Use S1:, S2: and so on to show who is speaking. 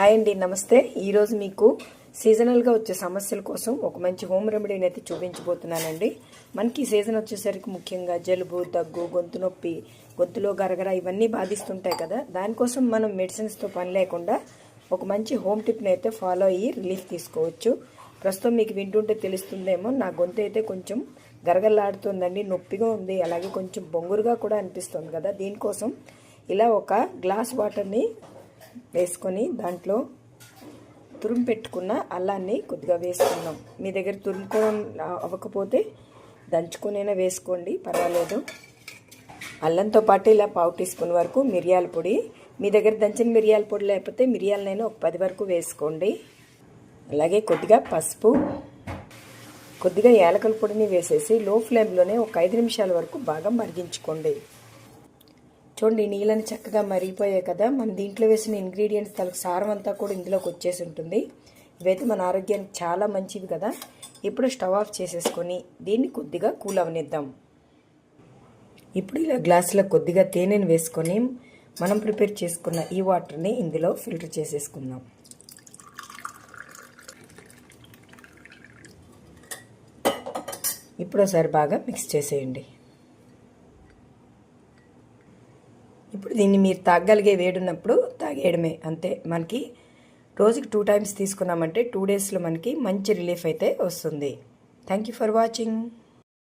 S1: Hi అండి నమస్తే. ఈరోజు మీకు సీజనల్గా వచ్చే సమస్యల కోసం ఒక మంచి హోమ్ రెమెడీని అయితే చూపించబోతున్నానండి. మనకి సీజన్ వచ్చేసరికి ముఖ్యంగా జలుబు దగ్గు గొంతు నొప్పి గొంతులో గరగర ఇవన్నీ బాధిస్తుంటాయి కదా. దానికోసం మనం మెడిసిన్స్తో పని లేకుండా ఒక మంచి హోమ్ టిప్ని అయితే ఫాలో అయ్యి రిలీఫ్ తీసుకోవచ్చు. ప్రస్తుతం మీకు వింటుంటే తెలుస్తుందేమో నా గొంతు అయితే కొంచెం గరగలాడుతుందండి నొప్పిగా ఉంది అలాగే కొంచెం బొంగురుగా కూడా అనిపిస్తుంది కదా. దీనికోసం ఇలా ఒక గ్లాస్ వాటర్ని వేసుకొని దాంట్లో తురుము పెట్టుకున్న అల్లాన్ని కొద్దిగా వేసుకుందాం. మీ దగ్గర తురుముకోవడం అవ్వకపోతే దంచుకునైనా వేసుకోండి పర్వాలేదు. అల్లంతో పాటు ఇలా పావు టీ స్పూన్ వరకు మిరియాల పొడి. మీ దగ్గర దంచిన మిరియాల పొడి లేకపోతే మిరియాలనైనా ఒక పది వరకు వేసుకోండి. అలాగే కొద్దిగా పసుపు కొద్దిగా యాలకల పొడిని వేసేసి లో ఫ్లేమ్లోనే ఒక ఐదు నిమిషాల వరకు బాగా మరిగించుకోండి. చూడండి నీళ్ళని చక్కగా మరిగిపోయాయి కదా. మనం దీంట్లో వేసిన ఇంగ్రీడియంట్స్ తలకు సారం అంతా కూడా ఇందులోకి వచ్చేసి ఉంటుంది. ఇవైతే మన ఆరోగ్యానికి చాలా మంచివి కదా. ఇప్పుడు స్టవ్ ఆఫ్ చేసేసుకొని దీన్ని కొద్దిగా కూల్ అవనిద్దాం. ఇప్పుడు ఇలా గ్లాసులో కొద్దిగా తేనెను వేసుకొని మనం ప్రిపేర్ చేసుకున్న ఈ వాటర్ని ఇందులో ఫిల్టర్ చేసేసుకుందాం. ఇప్పుడు ఒకసారి బాగా మిక్స్ చేసేయండి. ఇప్పుడు దీన్ని మీరు తాగగలిగే వేడున్నప్పుడు తాగేయడమే అంతే. మనకి రోజుకి టూ టైమ్స్ తీసుకున్నామంటే టూ డేస్లో మనకి మంచి రిలీఫ్ అయితే వస్తుంది. Thank you for watching.